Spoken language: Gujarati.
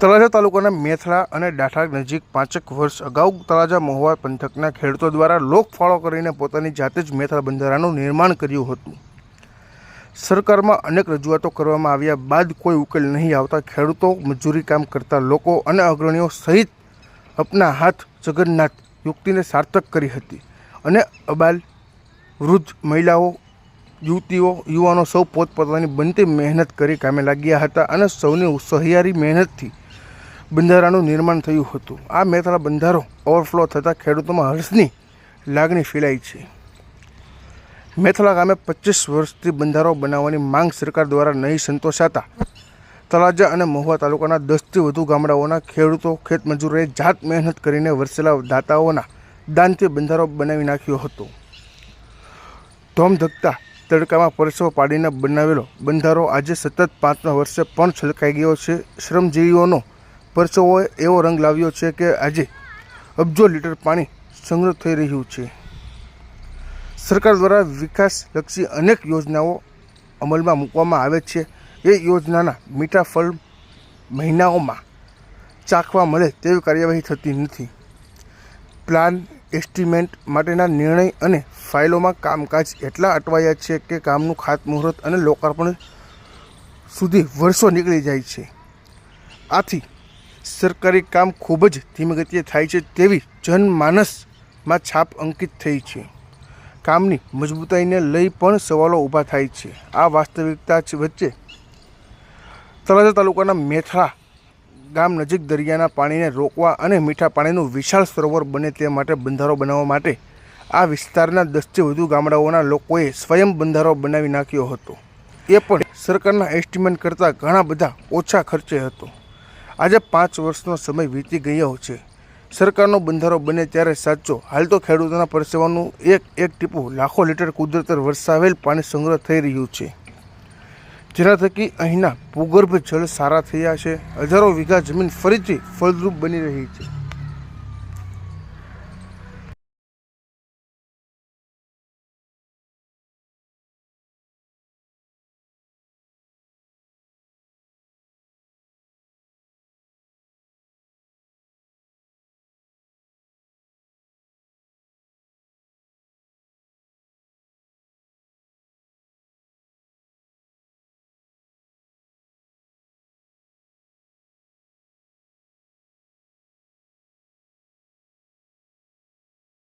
તળાજા તાલુકાના મેથળા અને ડાઠા નજીક પાંચેક વર્ષ અગાઉ તળાજા મહુવા પંથકના ખેડૂતો દ્વારા લોકફાળો કરીને પોતાની જાતે જ મેથળા બંધારાનું નિર્માણ કર્યું હતું. સરકારમાં અનેક રજૂઆતો કરવામાં આવ્યા બાદ કોઈ ઉકેલ નહીં આવતા ખેડૂતો મજૂરી કામ કરતા લોકો અને અગ્રણીઓ સહિત અપના હાથ જગન્નાથ યુક્તિને સાર્થક કરી હતી અને અબાલ વૃદ્ધ મહિલાઓ, યુવતીઓ, યુવાનો સૌ પોતપોતાની બનતી મહેનત કરી કામે લાગ્યા હતા અને સૌની સહિયારી મહેનતથી બંધારાનું નિર્માણ થયું હતું. આ મેથળા બંધારો ઓવરફ્લો થતાં ખેડૂતોમાં હર્ષની લાગણી ફેલાઈ છે. મેથલા ગામે પચીસ વર્ષથી બંધારો બનાવવાની માંગ સરકાર દ્વારા નહીં સંતોષાતા તળાજા અને મહુવા તાલુકાના દસથી વધુ ગામડાઓના ખેડૂતો, ખેતમજૂરોએ જાત મહેનત કરીને વરસેલા દાતાઓના દાનથી બંધારો બનાવી નાખ્યો હતો. ધોમધકતા તડકામાં પરસેવો પાડીને બનાવેલો બંધારો આજે સતત પાંચમા વર્ષે પણ છલકાઈ ગયો છે. શ્રમજીવીઓનો પરસેવો એવો રંગ લાવ્યો છે કે આજે અબજો લીટર પાણી સંગ્રહ થઈ રહ્યું છે. સરકાર દ્વારા વિકાસલક્ષી અનેક યોજનાઓ અમલમાં મૂકવામાં આવે છે. એ યોજનાના મીઠા ફળ મહિનાઓમાં ચાખવા મળે તેવી કાર્યવાહી થતી નથી. પ્લાન એસ્ટિમેટ માટેના નિર્ણય અને ફાઇલોમાં કામકાજ એટલા અટવાયા છે કે કામનું ખાતમુહૂર્ત અને લોકાર્પણ સુધી વર્ષો નીકળી જાય છે. આથી સરકારી કામ ખૂબ જ ધીમી ગતિએ થાય છે તેવી જનમાનસમાં છાપ અંકિત થઈ છે. કામની મજબૂતાઈને લઈ પણ સવાલો ઊભા થાય છે. આ વાસ્તવિકતા વચ્ચે તળાજા તાલુકાના મેથળા ગામ નજીક દરિયાના પાણીને રોકવા અને મીઠા પાણીનું વિશાળ સરોવર બને તે માટે બંધારો બનાવવા માટે આ વિસ્તારના દસથી વધુ ગામડાઓના લોકોએ સ્વયં બંધારો બનાવી નાખ્યો હતો. એ પણ સરકારના એસ્ટિમેટ કરતાં ઘણા બધા ઓછા ખર્ચે હતો. આજે પાંચ વર્ષનો સમય વીતી ગયો છે. સરકારનો બંધારો બને ત્યારે સાચો. હાલ તો ખેડૂતોના પરસેવાનું એક એક ટીપું, લાખો લીટર કુદરતે વરસાવેલ પાણી સંગ્રહ થઈ રહ્યું છે. જેના થકી અહીંના ભૂગર્ભ જળ સારા થયા છે. હજારો વીઘા જમીન ફરીથી ફળદ્રુપ બની રહી છે.